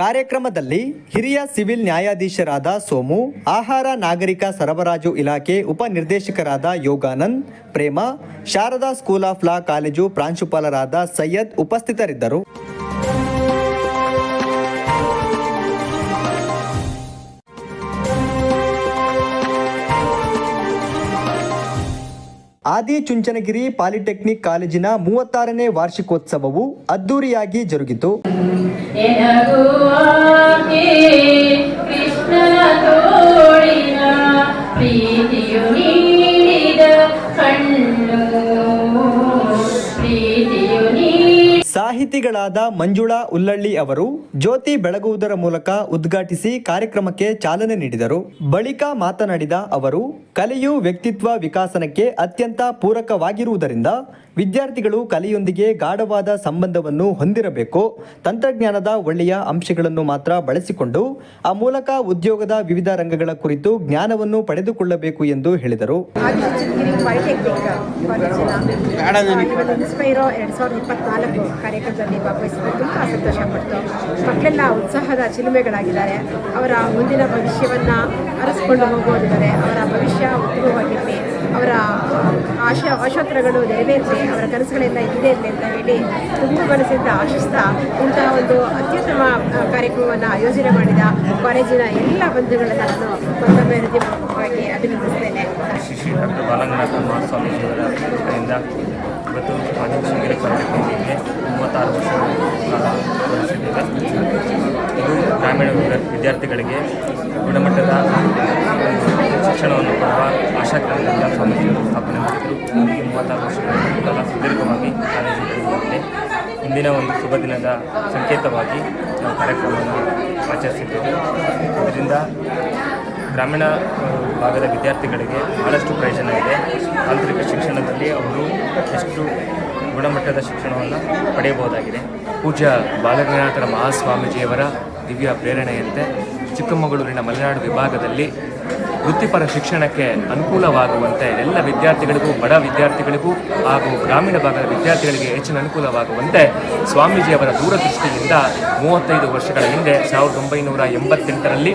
ಕಾರ್ಯಕ್ರಮದಲ್ಲಿ ಹಿರಿಯ ಸಿವಿಲ್ ನ್ಯಾಯಾಧೀಶರಾದ ಸೋಮು, ಆಹಾರ ನಾಗರಿಕ ಸರಬರಾಜು ಇಲಾಖೆ ಉಪನಿರ್ದೇಶಕರಾದ Yogananda, Prema, Sharada school of law college ಪ್ರಾಂಶುಪಾಲರಾದ ಸೈಯದ್ ಉಪಸ್ಥಿತರಿದ್ದರು. ಆದಿಚುಂಚನಗಿರಿ ಪಾಲಿಟೆಕ್ನಿಕ್ ಕಾಲೇಜಿನ ಮೂವತ್ತಾರನೇ ವಾರ್ಷಿಕೋತ್ಸವವು ಅದ್ದೂರಿಯಾಗಿ ಜರುಗಿತು. ಸಾಹಿತಿಗಳಾದ ಮಂಜುಳಾ ಉಲ್ಲಳ್ಳಿ ಅವರು ಜ್ಯೋತಿ ಬೆಳಗುವುದರ ಮೂಲಕ ಉದ್ಘಾಟಿಸಿ ಕಾರ್ಯಕ್ರಮಕ್ಕೆ ಚಾಲನೆ ನೀಡಿದರು. ಬಳಿಕ ಮಾತನಾಡಿದ ಅವರು, ಕಲೆಯು ವ್ಯಕ್ತಿತ್ವ ವಿಕಾಸನಕ್ಕೆ ಅತ್ಯಂತ ಪೂರಕವಾಗಿರುವುದರಿಂದ ವಿದ್ಯಾರ್ಥಿಗಳು ಕಲೆಯೊಂದಿಗೆ ಗಾಢವಾದ ಸಂಬಂಧವನ್ನು ಹೊಂದಿರಬೇಕು. ತಂತ್ರಜ್ಞಾನದ ಒಳ್ಳೆಯ ಅಂಶಗಳನ್ನು ಮಾತ್ರ ಬಳಸಿಕೊಂಡು ಆ ಮೂಲಕ ಉದ್ಯೋಗದ ವಿವಿಧ ರಂಗಗಳ ಕುರಿತು ಜ್ಞಾನವನ್ನು ಪಡೆದುಕೊಳ್ಳಬೇಕು ಎಂದು ಹೇಳಿದರು. ಮಕ್ಕಳೆಲ್ಲ ಉತ್ಸಾಹದ ಚಿಲುಮೆಗಳಾಗಿದ್ದಾರೆ. ಅವರ ಮುಂದಿನ ಭವಿಷ್ಯವನ್ನು ಅರಸ್ಕೊಂಡು ಹೋಗುವವರಿದ್ದಾರೆ ಅವರ ಭವಿಷ್ಯ ಉತ್ತಮವಾಗಿರಲಿ. ಅವರ ಆಶಯ ಆಶೋತ್ತರಗಳು ನೆರವೇರಲಿ ಅವರ ಕನಸುಗಳೆಲ್ಲ ಇರಲಿ ಅಂತ ಹೇಳಿ ತುಂಬ ಮನಸ್ಸಿಂದ ಆಶಿಸ್ತಾ. ಇಂತಹ ಒಂದು ಅತ್ಯುತ್ತಮ ಕಾರ್ಯಕ್ರಮವನ್ನು ಆಯೋಜನೆ ಮಾಡಿದ ಕಾಲೇಜಿನ ಎಲ್ಲ ಬಂಧುಗಳನ್ನು ನಾನು ಮತ್ತೊಮ್ಮೆ ಹೃದಯಪೂರ್ವಕವಾಗಿ ಅಭಿನಂದಿಸ್ತೇನೆ. ಇವತ್ತು ಮಾಧ್ಯಮ ಕಾರ್ಯಕ್ರಮಕ್ಕೆ ಮೂವತ್ತಾರು ವರ್ಷಗಳ ಕಾಲ ಇದು ಗ್ರಾಮೀಣ ವಿದ್ಯಾರ್ಥಿಗಳಿಗೆ ಗುಣಮಟ್ಟದ ಶಿಕ್ಷಣವನ್ನು ಕೊಡುವ ಆಶಾಕ್ರಾಂತಿಯ ಸ್ವಾಮೀಜಿಯವರು ಸ್ಥಾಪನೆ ಮಾಡಿದರು. ಮೂವತ್ತಾರು ವರ್ಷಗಳ ಸುದೀರ್ಘವಾಗಿ ಕಾಲೇಜು ಇಂದಿನ ಒಂದು ಶುಭ ದಿನದ ಸಂಕೇತವಾಗಿ ನಾವು ಕಾರ್ಯಕ್ರಮವನ್ನು ಆಚರಿಸಿದ್ದೇವೆ. ಇದರಿಂದ ಗ್ರಾಮೀಣ ಭಾಗದ ವಿದ್ಯಾರ್ಥಿಗಳಿಗೆ ಬಹಳಷ್ಟು ಪ್ರಯೋಜನ ಇದೆ. ತಾಂತ್ರಿಕ ಶಿಕ್ಷಣದಲ್ಲಿ ಅವರು ಎಷ್ಟು ಗುಣಮಟ್ಟದ ಶಿಕ್ಷಣವನ್ನು ಪಡೆಯಬಹುದಾಗಿದೆ. ಪೂಜ್ಯ ಬಾಲಗಂಗಾಧರ ಮಹಾಸ್ವಾಮೀಜಿಯವರ ದಿವ್ಯ ಪ್ರೇರಣೆಯಂತೆ ಚಿಕ್ಕಮಗಳೂರಿನ ಮಲೆನಾಡು ವಿಭಾಗದಲ್ಲಿ ವೃತ್ತಿಪರ ಶಿಕ್ಷಣಕ್ಕೆ ಅನುಕೂಲವಾಗುವಂತೆ ಎಲ್ಲ ವಿದ್ಯಾರ್ಥಿಗಳಿಗೂ, ಬಡ ವಿದ್ಯಾರ್ಥಿಗಳಿಗೂ ಹಾಗೂ ಗ್ರಾಮೀಣ ಭಾಗದ ವಿದ್ಯಾರ್ಥಿಗಳಿಗೆ ಹೆಚ್ಚಿನ ಅನುಕೂಲವಾಗುವಂತೆ ಸ್ವಾಮೀಜಿಯವರ ದೂರದೃಷ್ಟಿಯಿಂದ ಮೂವತ್ತೈದು ವರ್ಷಗಳ ಹಿಂದೆ ಸಾವಿರದ ಒಂಬೈನೂರ ಎಂಬತ್ತೆಂಟರಲ್ಲಿ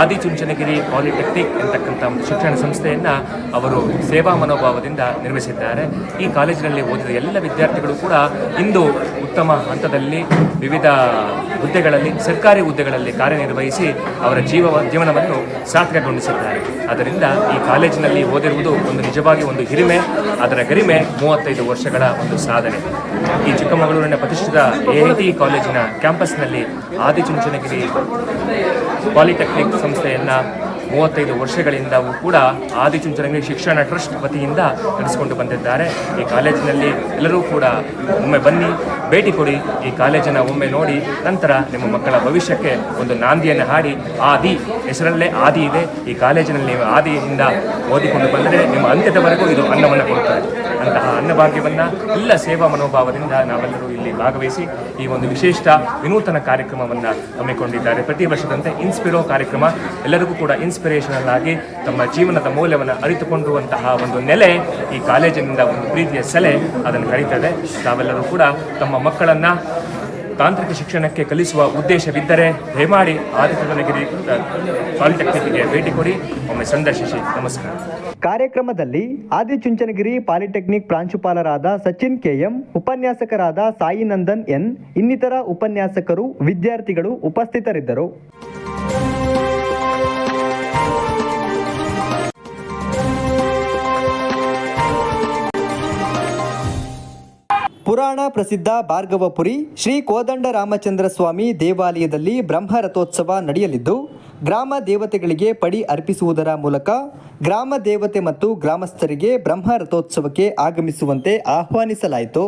ಆದಿಚುಂಚನಗಿರಿ ಪಾಲಿಟೆಕ್ನಿಕ್ ಎಂತಕ್ಕಂಥ ಒಂದು ಶಿಕ್ಷಣ ಸಂಸ್ಥೆಯನ್ನು ಅವರು ಸೇವಾ ಮನೋಭಾವದಿಂದ ನಿರ್ಮಿಸಿದ್ದಾರೆ. ಈ ಕಾಲೇಜಿನಲ್ಲಿ ಓದಿದ ಎಲ್ಲ ವಿದ್ಯಾರ್ಥಿಗಳು ಕೂಡ ಇಂದು ಉತ್ತಮ ಹಂತದಲ್ಲಿ ವಿವಿಧ ಹುದ್ದೆಗಳಲ್ಲಿ, ಸರ್ಕಾರಿ ಹುದ್ದೆಗಳಲ್ಲಿ ಕಾರ್ಯನಿರ್ವಹಿಸಿ ಅವರ ಜೀವ ಜೀವನವನ್ನು ಸಾರ್ಥಕಗೊಳಿಸಿದ್ದಾರೆ. ಅದರಿಂದ ಈ ಕಾಲೇಜಿನಲ್ಲಿ ಓದಿರುವುದು ಒಂದು ನಿಜವಾಗಿ ಒಂದು ಹಿರಿಮೆ, ಅದರ ಗರಿಮೆ ಮೂವತ್ತೈದು ವರ್ಷಗಳ ಒಂದು ಸಾಧನೆ. ಈ ಚಿಕ್ಕಮಗಳೂರಿನ ಪ್ರತಿಷ್ಠಿತ ಎ ಐ ಟಿ ಕಾಲೇಜಿನ ಕ್ಯಾಂಪಸ್ನಲ್ಲಿ ಆದಿಚುಂಚನಗಿರಿ ಪಾಲಿಟೆಕ್ನಿಕ್ ಸಂಸ್ಥೆಯನ್ನು ಮೂವತ್ತೈದು ವರ್ಷಗಳಿಂದವೂ ಕೂಡ ಆದಿಚುಂಚನಗಿರಿ ಶಿಕ್ಷಣ ಟ್ರಸ್ಟ್ ವತಿಯಿಂದ ನಡೆಸಿಕೊಂಡು ಬಂದಿದ್ದಾರೆ. ಈ ಕಾಲೇಜಿನಲ್ಲಿ ಎಲ್ಲರೂ ಕೂಡ ಒಮ್ಮೆ ಬನ್ನಿ, ಭೇಟಿ ಕೊಡಿ. ಈ ಕಾಲೇಜನ್ನು ಒಮ್ಮೆ ನೋಡಿ, ನಂತರ ನಿಮ್ಮ ಮಕ್ಕಳ ಭವಿಷ್ಯಕ್ಕೆ ಒಂದು ನಾಂದಿಯನ್ನು ಹಾಡಿ. ಆದಿ, ಹೆಸರಲ್ಲೇ ಆದಿ ಇದೆ. ಈ ಕಾಲೇಜಿನಲ್ಲಿ ನೀವು ಆದಿಯಿಂದ ಓದಿಕೊಂಡು ಬಂದರೆ ನಿಮ್ಮ ಅಂತ್ಯದವರೆಗೂ ಇದು ಅನ್ನವನ್ನು ಕೊಡುತ್ತದೆ. ಅಂತಹ ಅನ್ನಭಾಗ್ಯವನ್ನು ಎಲ್ಲ ಸೇವಾ ಮನೋಭಾವದಿಂದ ನಾವೆಲ್ಲರೂ ಇಲ್ಲಿ ಭಾಗವಹಿಸಿ ಈ ಒಂದು ವಿಶಿಷ್ಟ ವಿನೂತನ ಕಾರ್ಯಕ್ರಮವನ್ನು ಹಮ್ಮಿಕೊಂಡಿದ್ದಾರೆ. ಪ್ರತಿ ವರ್ಷದಂತೆ ಇನ್ಸ್ಪಿರೋ ಕಾರ್ಯಕ್ರಮ ಎಲ್ಲರಿಗೂ ಕೂಡ ಇನ್ಸ್ಪಿರೇಷನಲ್ ಆಗಿ ತಮ್ಮ ಜೀವನದ ಮೌಲ್ಯವನ್ನು ಅರಿತುಕೊಂಡಿರುವಂತಹ ಒಂದು ನೆಲೆ ಈ ಕಾಲೇಜಿನಿಂದ ಒಂದು ಪ್ರೀತಿಯ ಸೆಲೆ ಅದನ್ನು ಕರೀತದೆ ತಾವೆಲ್ಲರೂ ಕೂಡ ತಮ್ಮ ಮಕ್ಕಳನ್ನು ತಾಂತ್ರಿಕ ಶಿಕ್ಷಣಕ್ಕೆ ಕಲಿಸುವ ಉದ್ದೇಶವಿದ್ದರೆ ದಯಮಾಡಿ ಆದಿತ್ಯನಗಿರಿ ಪಾಲಿಟೆಕ್ನಿಕ್ಗೆ ಭೇಟಿ ಕೊಡಿ. ಒಮ್ಮೆ ಸಂದರ್ಶಿಸಿ. ನಮಸ್ಕಾರ. ಕಾರ್ಯಕ್ರಮದಲ್ಲಿ ಆದಿಚುಂಚನಗಿರಿ ಪಾಲಿಟೆಕ್ನಿಕ್ ಪ್ರಾಂಶುಪಾಲರಾದ ಸಚಿನ್ ಕೆಎಂ, ಉಪನ್ಯಾಸಕರಾದ ಸಾಯಿನಂದನ್ ಎನ್, ಇನ್ನಿತರ ಉಪನ್ಯಾಸಕರು, ವಿದ್ಯಾರ್ಥಿಗಳು ಉಪಸ್ಥಿತರಿದ್ದರು. ಪುರಾಣ ಪ್ರಸಿದ್ಧ ಭಾರ್ಗವಪುರಿ ಶ್ರೀ ಕೋದಂಡ ರಾಮಚಂದ್ರ ಸ್ವಾಮಿ ದೇವಾಲಯದಲ್ಲಿ ಬ್ರಹ್ಮರಥೋತ್ಸವ ನಡೆಯಲಿದ್ದು, ಗ್ರಾಮ ದೇವತೆಗಳಿಗೆ ಪಡಿ ಅರ್ಪಿಸುವುದರ ಮೂಲಕ ಗ್ರಾಮ ದೇವತೆ ಮತ್ತು ಗ್ರಾಮಸ್ಥರಿಗೆ ಬ್ರಹ್ಮ ರಥೋತ್ಸವಕ್ಕೆ ಆಗಮಿಸುವಂತೆ ಆಹ್ವಾನಿಸಲಾಯಿತು.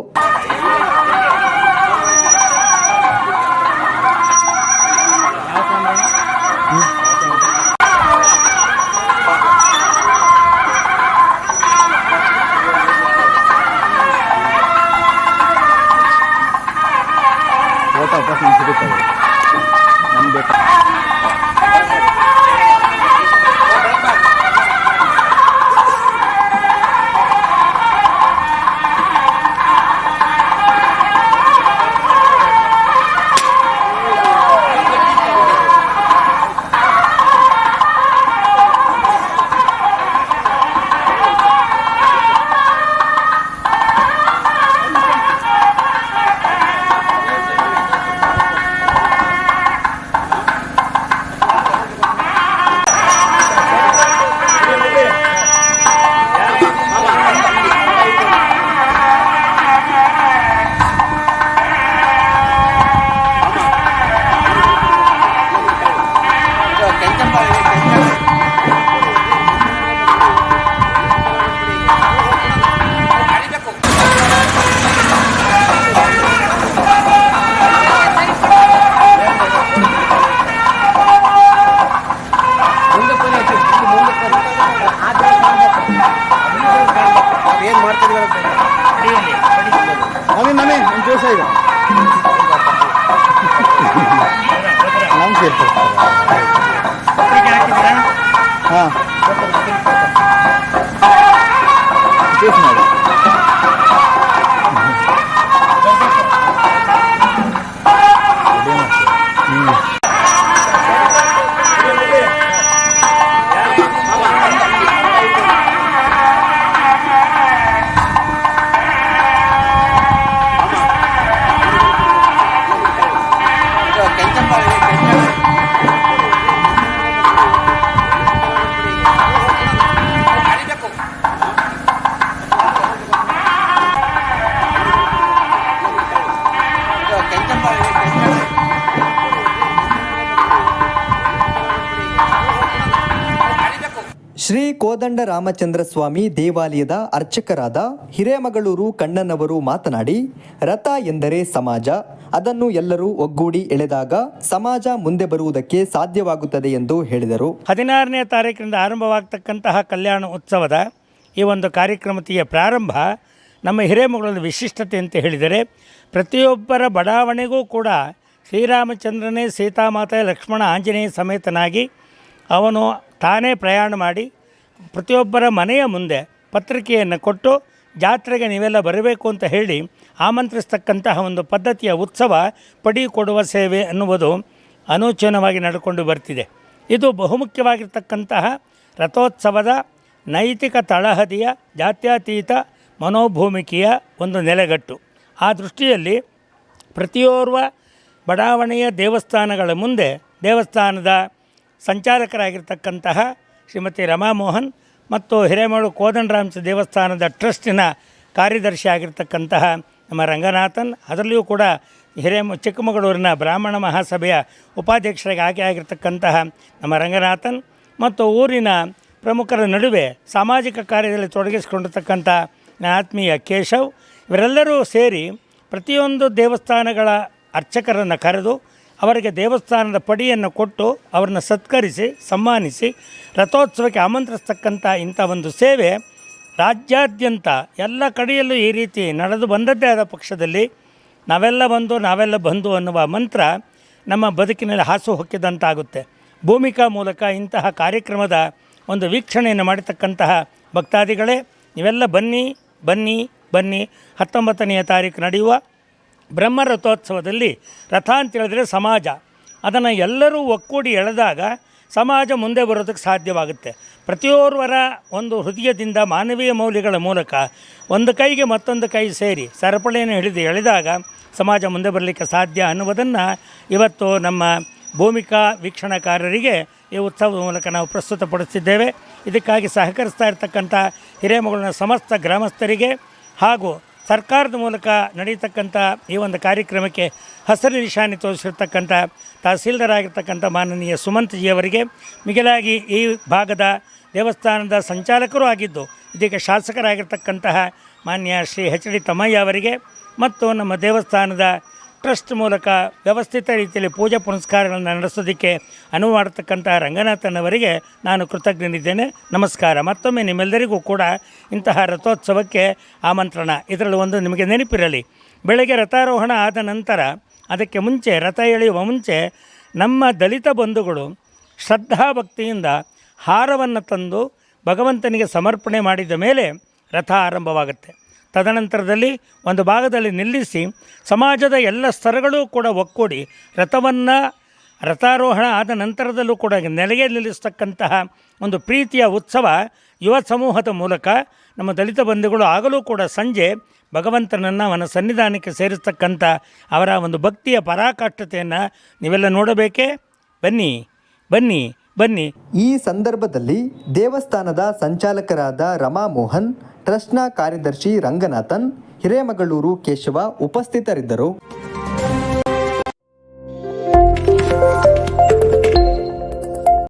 为什么？ರಾಮಚಂದ್ರ ಸ್ವಾಮಿ ದೇವಾಲಯದ ಅರ್ಚಕರಾದ ಹಿರೇಮಗಳೂರು ಕಣ್ಣನವರು ಮಾತನಾಡಿ, ರಥ ಎಂದರೆ ಸಮಾಜ. ಅದನ್ನು ಎಲ್ಲರೂ ಒಗ್ಗೂಡಿ ಎಳೆದಾಗ ಸಮಾಜ ಮುಂದೆ ಬರುವುದಕ್ಕೆ ಸಾಧ್ಯವಾಗುತ್ತದೆ ಎಂದು ಹೇಳಿದರು. ಹದಿನಾರನೇ ತಾರೀಕಿನಿಂದ ಆರಂಭವಾಗ್ತಕ್ಕಂತಹ ಕಲ್ಯಾಣ ಉತ್ಸವದ ಈ ಒಂದು ಕಾರ್ಯಕ್ರಮತೆಯ ಪ್ರಾರಂಭ ನಮ್ಮ ಹಿರೇಮಗಳ ವಿಶಿಷ್ಟತೆ ಅಂತ ಹೇಳಿದರೆ, ಪ್ರತಿಯೊಬ್ಬರ ಬಡಾವಣೆಗೂ ಕೂಡ ಶ್ರೀರಾಮಚಂದ್ರನೇ ಸೀತಾಮಾತೆ ಲಕ್ಷ್ಮಣ ಆಂಜನೇಯ ಸಮೇತನಾಗಿ ಅವನು ತಾನೇ ಪ್ರಯಾಣ ಮಾಡಿ ಪ್ರತಿಯೊಬ್ಬರ ಮನೆಯ ಮುಂದೆ ಪತ್ರಿಕೆಯನ್ನು ಕೊಟ್ಟು ಜಾತ್ರೆಗೆ ನೀವೆಲ್ಲ ಬರಬೇಕು ಅಂತ ಹೇಳಿ ಆಮಂತ್ರಿಸ್ತಕ್ಕಂತಹ ಒಂದು ಪದ್ಧತಿಯ ಉತ್ಸವ ಪಡಿ ಕೊಡುವ ಸೇವೆ ಅನ್ನುವುದು ಅನೂಚನವಾಗಿ ನಡ್ಕೊಂಡು ಬರ್ತಿದೆ. ಇದು ಬಹುಮುಖ್ಯವಾಗಿರ್ತಕ್ಕಂತಹ ರಥೋತ್ಸವದ ನೈತಿಕ ತಳಹದಿಯ ಜಾತ್ಯತೀತ ಮನೋಭೂಮಿಕೆಯ ಒಂದು ನೆಲೆಗಟ್ಟು. ಆ ದೃಷ್ಟಿಯಲ್ಲಿ ಪ್ರತಿಯೋರ್ವ ಬಡಾವಣೆಯ ದೇವಸ್ಥಾನಗಳ ಮುಂದೆ ದೇವಸ್ಥಾನದ ಸಂಚಾಲಕರಾಗಿರ್ತಕ್ಕಂತಹ ಶ್ರೀಮತಿ ರಮಾಮೋಹನ್ ಮತ್ತು ಹಿರೇಮಾಡು ಕೋದಂಡರಾಮ್ಸ್ ದೇವಸ್ಥಾನದ ಟ್ರಸ್ಟಿನ ಕಾರ್ಯದರ್ಶಿ ಆಗಿರ್ತಕ್ಕಂತಹ ನಮ್ಮ ರಂಗನಾಥನ್, ಅದರಲ್ಲಿಯೂ ಕೂಡ ಹಿರೇಮ, ಚಿಕ್ಕಮಗಳೂರಿನ ಬ್ರಾಹ್ಮಣ ಮಹಾಸಭೆಯ ಉಪಾಧ್ಯಕ್ಷರಾಗಿ ಆಯ್ಕೆ ಆಗಿರ್ತಕ್ಕಂತಹ ನಮ್ಮ ರಂಗನಾಥನ್ ಮತ್ತು ಊರಿನ ಪ್ರಮುಖರ ನಡುವೆ ಸಾಮಾಜಿಕ ಕಾರ್ಯದಲ್ಲಿ ತೊಡಗಿಸಿಕೊಂಡಿರ್ತಕ್ಕಂಥ ಆತ್ಮೀಯ ಕೇಶವ್, ಇವರೆಲ್ಲರೂ ಸೇರಿ ಪ್ರತಿಯೊಂದು ದೇವಸ್ಥಾನಗಳ ಅರ್ಚಕರನ್ನು ಕರೆದು ಅವರಿಗೆ ದೇವಸ್ಥಾನದ ಪಡಿಯನ್ನು ಕೊಟ್ಟು ಅವರನ್ನು ಸತ್ಕರಿಸಿ ಸನ್ಮಾನಿಸಿ ರಥೋತ್ಸವಕ್ಕೆ ಆಮಂತ್ರಿಸ್ತಕ್ಕಂಥ ಇಂಥ ಒಂದು ಸೇವೆ ರಾಜ್ಯಾದ್ಯಂತ ಎಲ್ಲ ಕಡೆಯಲ್ಲೂ ಈ ರೀತಿ ನಡೆದು ಬಂದದ್ದೇ ಆದ ಪಕ್ಷದಲ್ಲಿ ನಾವೆಲ್ಲ ಬಂದು ನಾವೆಲ್ಲ ಬಂದು ಅನ್ನುವ ಮಂತ್ರ ನಮ್ಮ ಬದುಕಿನಲ್ಲಿ ಹಾಸು ಹೊಕ್ಕಿದಂತಾಗುತ್ತೆ. ಭೂಮಿಕಾ ಮೂಲಕ ಇಂತಹ ಕಾರ್ಯಕ್ರಮದ ಒಂದು ವೀಕ್ಷಣೆಯನ್ನು ಮಾಡತಕ್ಕಂತಹ ಭಕ್ತಾದಿಗಳೇ, ನೀವೆಲ್ಲ ಬನ್ನಿ ಬನ್ನಿ ಬನ್ನಿ. ಹತ್ತೊಂಬತ್ತನೆಯ ತಾರೀಕು ನಡೆಯುವ ಬ್ರಹ್ಮ ರಥೋತ್ಸವದಲ್ಲಿ ರಥ ಅಂತ ಹೇಳಿದ್ರೆ ಸಮಾಜ. ಅದನ್ನು ಎಲ್ಲರೂ ಒಕ್ಕೂಡಿ ಎಳೆದಾಗ ಸಮಾಜ ಮುಂದೆ ಬರೋದಕ್ಕೆ ಸಾಧ್ಯವಾಗುತ್ತೆ. ಪ್ರತಿಯೋರ್ವರ ಒಂದು ಹೃದಯದಿಂದ ಮಾನವೀಯ ಮೌಲ್ಯಗಳ ಮೂಲಕ ಒಂದು ಕೈಗೆ ಮತ್ತೊಂದು ಕೈ ಸೇರಿ ಸರಪಳಿಯನ್ನು ಹಿಡಿದು ಎಳೆದಾಗ ಸಮಾಜ ಮುಂದೆ ಬರಲಿಕ್ಕೆ ಸಾಧ್ಯ ಅನ್ನುವುದನ್ನು ಇವತ್ತು ನಮ್ಮ ಭೂಮಿಕಾ ವೀಕ್ಷಣಕಾರರಿಗೆ ಈ ಉತ್ಸವದ ಮೂಲಕ ನಾವು ಪ್ರಸ್ತುತಪಡಿಸಿದ್ದೇವೆ. ಇದಕ್ಕಾಗಿ ಸಹಕರಿಸ್ತಾ ಇರತಕ್ಕಂಥ ಹಿರೇಮಗಳೂರಿನ ಸಮಸ್ತ ಗ್ರಾಮಸ್ಥರಿಗೆ ಹಾಗೂ ಸರ್ಕಾರದ ಮೂಲಕ ನಡೀತಕ್ಕಂಥ ಈ ಒಂದು ಕಾರ್ಯಕ್ರಮಕ್ಕೆ ಹಸಿರು ನಿಶಾನೆ ತೋರಿಸಿರ್ತಕ್ಕಂಥ ತಹಸೀಲ್ದಾರ್ ಆಗಿರ್ತಕ್ಕಂಥ ಮಾನನೀಯ ಸುಮಂತ್ಜಿಯವರಿಗೆ ಮಿಗಿಲಾಗಿ ಈ ಭಾಗದ ದೇವಸ್ಥಾನದ ಸಂಚಾಲಕರೂ ಆಗಿದ್ದು, ಇದೀಗ ಶಾಸಕರಾಗಿರ್ತಕ್ಕಂತಹ ಮಾನ್ಯ ಶ್ರೀ ಎಚ್ ಡಿ ತಮ್ಮಯ್ಯ ಅವರಿಗೆ ಮತ್ತು ನಮ್ಮ ದೇವಸ್ಥಾನದ ಟ್ರಸ್ಟ್ ಮೂಲಕ ವ್ಯವಸ್ಥಿತ ರೀತಿಯಲ್ಲಿ ಪೂಜಾ ಪುನಸ್ಕಾರಗಳನ್ನು ನಡೆಸೋದಕ್ಕೆ ಅನುವು ಮಾಡತಕ್ಕಂಥ ರಂಗನಾಥನವರಿಗೆ ನಾನು ಕೃತಜ್ಞನಿದ್ದೇನೆ. ನಮಸ್ಕಾರ. ಮತ್ತೊಮ್ಮೆ ನಿಮ್ಮೆಲ್ಲರಿಗೂ ಕೂಡ ಇಂತಹ ರಥೋತ್ಸವಕ್ಕೆ ಆಮಂತ್ರಣ. ಇದರಲ್ಲಿ ಒಂದು ನಿಮಗೆ ನೆನಪಿರಲಿ. ಬೆಳಗ್ಗೆ ರಥಾರೋಹಣ ಆದ ನಂತರ ಅದಕ್ಕೆ ಮುಂಚೆ, ರಥ ಎಳೆಯುವ ಮುಂಚೆ ನಮ್ಮ ದಲಿತ ಬಂಧುಗಳು ಶ್ರದ್ಧಾಭಕ್ತಿಯಿಂದ ಹಾರವನ್ನು ತಂದು ಭಗವಂತನಿಗೆ ಸಮರ್ಪಣೆ ಮಾಡಿದ ಮೇಲೆ ರಥ ಆರಂಭವಾಗುತ್ತೆ. ತದನಂತರದಲ್ಲಿ ಒಂದು ಭಾಗದಲ್ಲಿ ನಿಲ್ಲಿಸಿ ಸಮಾಜದ ಎಲ್ಲ ಸ್ತರಗಳು ಕೂಡ ಒಕ್ಕೂಡಿ ರಥವನ್ನು ರಥಾರೋಹಣ ಆದ ನಂತರದಲ್ಲೂ ಕೂಡ ನೆಲೆಗೆ ನಿಲ್ಲಿಸ್ತಕ್ಕಂತಹ ಒಂದು ಪ್ರೀತಿಯ ಉತ್ಸವ ಯುವ ಸಮೂಹದ ಮೂಲಕ ನಮ್ಮ ದಲಿತ ಬಂಧುಗಳು ಆಗಲೂ ಕೂಡ ಸಂಜೆ ಭಗವಂತನನ್ನು ಅವನ ಸನ್ನಿಧಾನಕ್ಕೆ ಸೇರಿಸ್ತಕ್ಕಂಥ ಅವರ ಒಂದು ಭಕ್ತಿಯ ಪರಾಕಾಷ್ಠತೆಯನ್ನು ನೀವೆಲ್ಲ ನೋಡಬೇಕೇ? ಬನ್ನಿ ಬನ್ನಿ ಬನ್ನಿ. ಈ ಸಂದರ್ಭದಲ್ಲಿ ದೇವಸ್ಥಾನದ ಸಂಚಾಲಕರಾದ ರಮಾ ಮೋಹನ್ ಟ್ರಸ್ಟ್ನ ಕಾರ್ಯದರ್ಶಿ ರಂಗನಾಥನ್ ಹಿರೇಮಗಳೂರು ಕೇಶವ ಉಪಸ್ಥಿತರಿದ್ದರು.